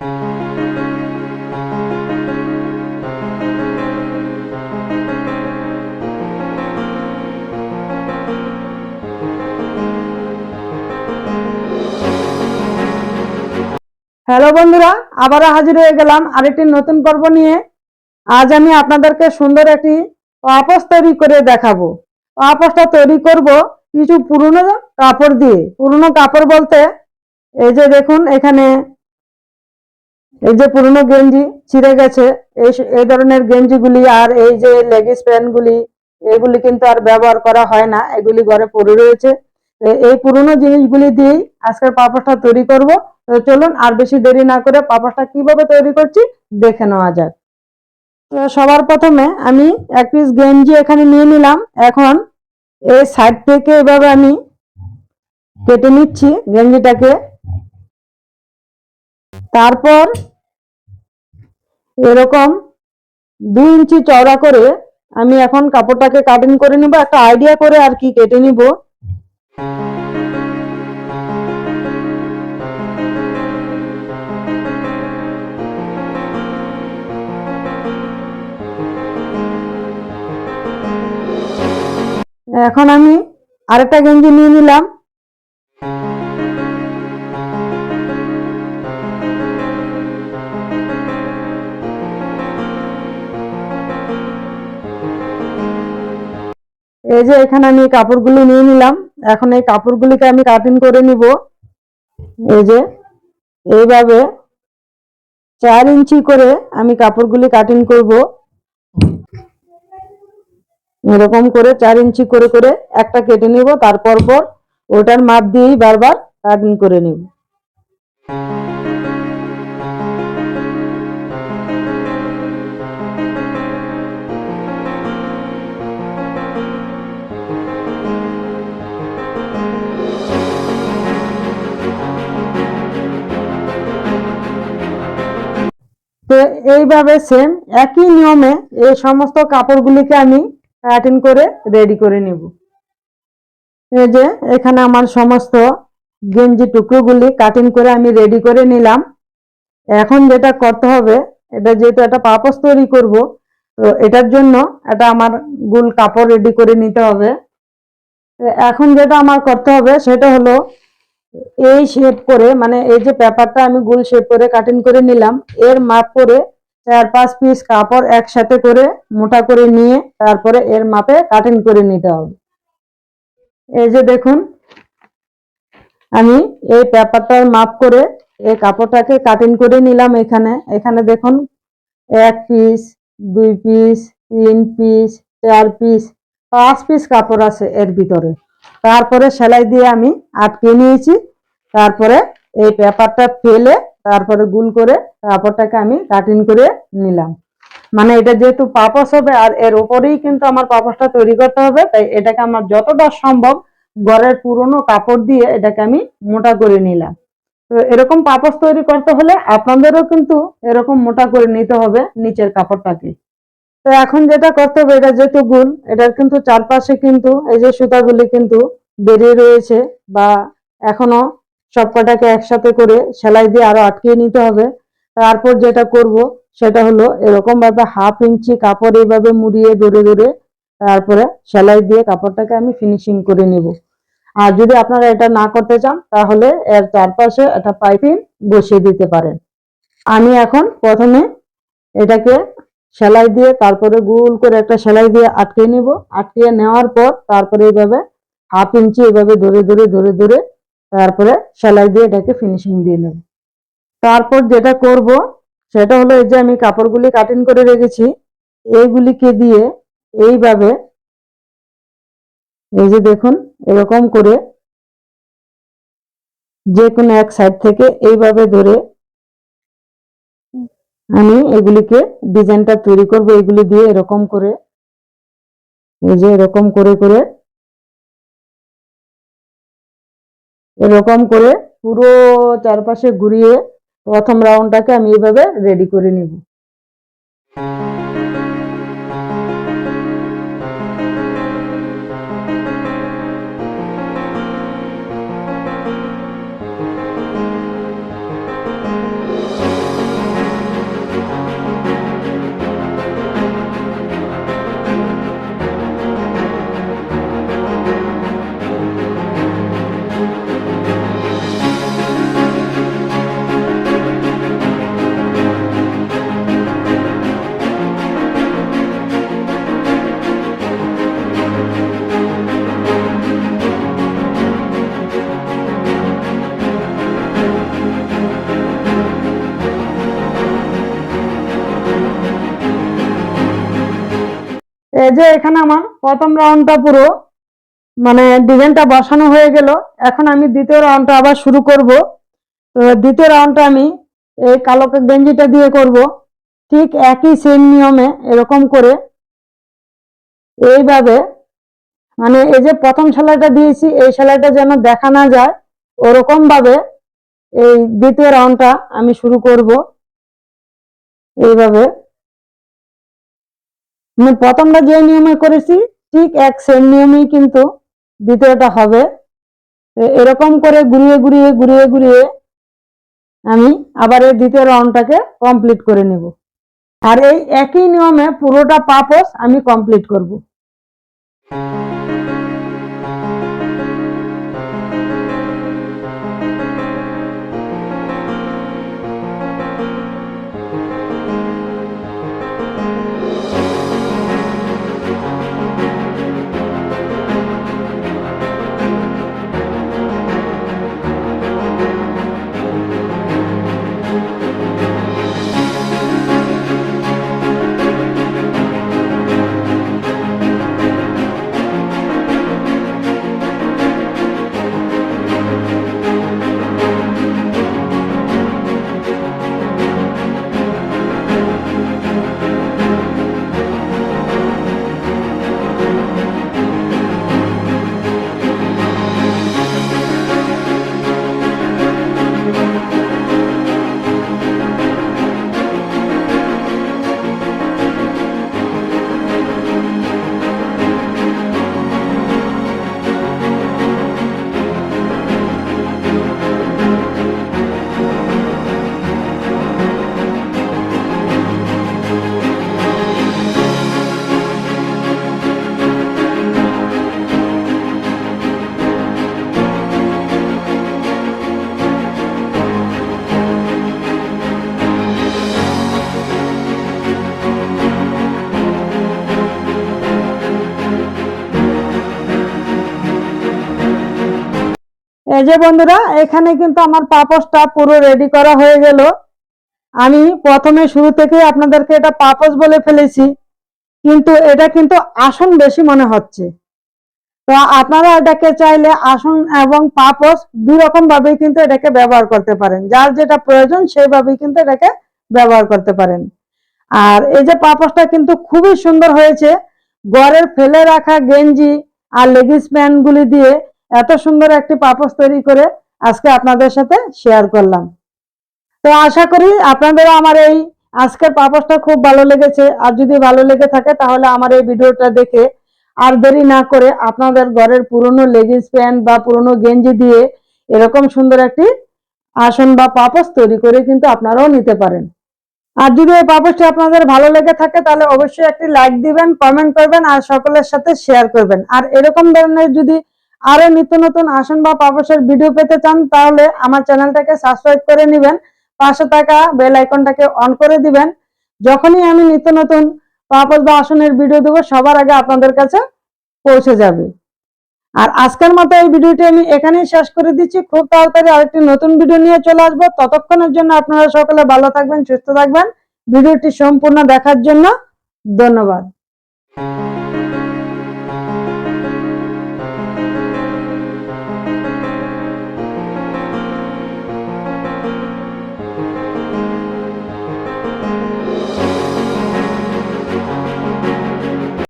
Hello বন্ধুরা, আবারও হাজির হয়ে গেলাম আরেকটি নতুন পর্ব নিয়ে। আজ আমি আপনাদেরকে সুন্দর একটি পাপোশ তৈরি করে দেখাবো। পাপোশটা তৈরি করব কিছু পুরনো কাপড় দিয়ে। পুরনো কাপড় বলতে এই যে দেখুন, এখানে এই যে পুরনো গেঞ্জি ছিঁড়ে গেছে, এই এই ধরনের গেঞ্জিগুলি আর এই যে লেগিস প্যান্টগুলি, এগুলি কিন্তু আর ব্যবহার করা হয় না, এগুলি ঘরে পড়ে রয়েছে। এই পুরনো জিনিসগুলি দিয়েই আজকের পাপোশটা তৈরি করব। তো চলুন আর বেশি দেরি না করে পাপোশটা কীভাবে তৈরি করছি দেখে নেওয়া যাক। সবার প্রথমে আমি এক পিস গেঞ্জি এখানে নিয়ে নিলাম। এখন এই সাইড থেকে এভাবে আমি কেটে নিচ্ছি গেঞ্জিটাকে। তারপর এরকম দুই ইঞ্চি চওড়া করে আমি এখন কাপড়টাকে কাটিং করে নিব। একটা আইডিয়া করে আর কি কেটে নিব। এখন আমি আরেকটা গেঞ্জি নিয়ে নিলাম। এই যে এখানে আমি কাপড়গুলো নিয়ে নিলাম। এখন এই কাপড়গুলিকে আমি কাটিং করে নিব। এই যে, এইভাবে চার ইঞ্চি করে আমি কাপড়গুলি কাটিং করব। এরকম করে চার ইঞ্চি করে করে একটা কেটে নিব, তারপর পর ওটার মাপ দিয়েই বারবার কাটিং করে নিব। এইভাবে সেম একই নিয়মে এই সমস্ত কাপড়গুলিকে আমি কাটিং করে রেডি করে নিব। এই যে, এখানে আমার সমস্ত গেঞ্জি টুকরোগুলি কাটিং করে আমি রেডি করে নিলাম। এখন যেটা করতে হবে, এটা যেহেতু একটা পাপোশ তৈরি করব, তো এটার জন্য এটা আমার গুল কাপড় রেডি করে নিতে হবে। এখন যেটা আমার করতে হবে, সেটা হলো এই শেপ করে মানে এই যে পেপারটা আমি গোল শেপ করে কাটিং করে নিলাম, এর মাপ করে চার পাঁচ পিস কাপড় একসাথে করে মোটা করে নিয়ে তারপরে এর মাপে কাটিং করে নিতে হবে। এই যে দেখুন, আমি এই পেপারটার মাপ করে এই কাপড়টাকে কাটিং করে নিলাম এখানে। এখানে দেখুন, এক পিস দুই পিস তিন পিস চার পিস পাঁচ পিস কাপড় আছে এর ভিতরে। তারপরে সেলাই দিয়ে আমি আটকে নিয়েছি। তারপরে এই পেপারটা ফেলে তারপরে গুল করে কাপড়টাকে আমি কাটিং করে নিলাম। মানে এটা যেহেতু পাপস হবে আর এর উপরেই কিন্তু আমার পাপসটা তৈরি করতে হবে, তাই এটাকে আমার যতটা সম্ভব ঘরের পুরনো কাপড় দিয়ে এটাকে আমি মোটা করে নিলাম। তো এরকম পাপস তৈরি করতে হলে আপনাদেরও কিন্তু এরকম মোটা করে নিতে হবে নিচের কাপড়টাকে। তো এখন যেটা করতে হবে এটা যেহেতু গুল এটার কিন্তু চারপাশে কিন্তু এই যে সুতাগুলি কিন্তু বেরিয়ে রয়েছে বা এখনও সবকটাকে একসাথে করে সেলাই দিয়ে আরও আটকিয়ে নিতে হবে। তারপর যেটা করব, সেটা হলো এরকম ভাবে হাফ ইঞ্চি কাপড় এইভাবে মুড়িয়ে ধরে ধরে তারপরে সেলাই দিয়ে কাপড়টাকে আমি ফিনিশিং করে নিব। আর যদি আপনারা এটা না করতে চান, তাহলে এর চারপাশে একটা পাইপিং বসিয়ে দিতে পারেন। আমি এখন প্রথমে এটাকে সেলাই দিয়ে তারপরে গোল করে একটা সেলাই দিয়ে আটকে নিব। আটকে নেওয়ার পর তারপরে এইভাবে হাফ ইঞ্চি এভাবে ধরে ধরে ধরে ধরে তারপরে সেলাই দিয়ে এটাকে ফিনিশিং দিয়ে নেব। তারপর যেটা করব সেটা হলো এই যে আমি কাপড়গুলি কাটিং করে রেখেছি, এইগুলিকে দিয়ে এইভাবে এই যে দেখুন এরকম করে যে কোনো এক সাইড থেকে এইভাবে ধরে আমি এগুলিকে ডিজাইনটা তৈরি করব, এগুলি দিয়ে এরকম করে, এই যে এরকম করে করে, এরকম করে পুরো চারপাশে ঘুরিয়ে প্রথম রাউন্ডটাকে আমি এভাবে রেডি করে নিব। এই যে এখানে আমার প্রথম রাউন্ডটা পুরো মানে ডিজাইনটা বসানো হয়ে গেল। এখন আমি দ্বিতীয় রাউন্ডটা আবার শুরু করব। তো দ্বিতীয় রাউন্ডটা আমি এই কালো গেঞ্জিটা দিয়ে করব। ঠিক একই সেম নিয়মে এরকম করে। এইভাবে মানে এই যে প্রথম সেলাইটা দিয়েছি, এই সেলাইটা যেন দেখা না যায় ওরকম ভাবে এই দ্বিতীয় রাউন্ডটা আমি শুরু করব। এইভাবে। মানে প্রথমটা যে নিয়মে করেছি, ঠিক এক সেম নিয়মেই কিন্তু দ্বিতীয়টা হবে। এরকম করে ঘুরিয়ে ঘুরিয়ে ঘুরিয়ে ঘুরিয়ে আমি আবার এই দ্বিতীয় রাউন্ডটাকে কমপ্লিট করে নেব। আর এই একই নিয়মে পুরোটা পাপস আমি কমপ্লিট করব। এই যে বন্ধুরা, এখানে কিন্তু আমার পাপসটা পুরো রেডি করা হয়ে গেল। আমি প্রথমে শুরু থেকে আপনাদেরকে এটা পাপস বলে ফেলেছি, কিন্তু এটা কিন্তু আসন বেশি মনে হচ্ছে। তো আপনারা এটাকে চাইলে আসন এবং পাপস দুই রকম ভাবেই কিন্তু এটাকে ব্যবহার করতে পারেন। যার যেটা প্রয়োজন সেইভাবেই কিন্তু এটাকে ব্যবহার করতে পারেন। আর এই যে পাপসটা কিন্তু খুবই সুন্দর হয়েছে। ঘরের ফেলে রাখা গেঞ্জি আর লেগিস প্যান্ট গুলি দিয়ে এত সুন্দর একটি পাপস তৈরি করে আজকে আপনাদের সাথে শেয়ার করলাম। তো আশা করি আপনাদের আমার এই আজকের পাপসটা খুব ভালো লেগেছে। আর যদি ভালো লেগে থাকে তাহলে আমার এই ভিডিওটা দেখে আর দেরি না করে আপনাদের ঘরের পুরনো লেগিস প্যান্ট বা পুরনো গেঞ্জি দিয়ে এরকম সুন্দর একটি আসন বা পাপস তৈরি করে কিন্তু আপনারাও নিতে পারেন। আর যদি এই পাপসটি আপনাদের ভালো লেগে থাকে তাহলে অবশ্যই একটি লাইক দিবেন কমেন্ট করবেন আর সকলের সাথে শেয়ার করবেন। আর এরকম ধরনের যদি আরও নিত্য নতুন আসন বা পাপসের ভিডিও পেতে চান, তাহলে আমার চ্যানেলটাকে সাবস্ক্রাইব করে নেবেন। পাশে থাকা বেল আইকনটাকে অন করে দিবেন। যখনই আমি নিত্য নতুন পাপস বা আসনের ভিডিও দেবো, সবার আগে আপনাদের কাছে পৌঁছে যাবে। আর আজকের মতো এই ভিডিওটি আমি এখানেই শেষ করে দিচ্ছি। খুব তাড়াতাড়ি আরেকটি নতুন ভিডিও নিয়ে চলে আসব। ততক্ষণের জন্য আপনারা সকলে ভালো থাকবেন, সুস্থ থাকবেন। ভিডিওটি সম্পূর্ণ দেখার জন্য ধন্যবাদ।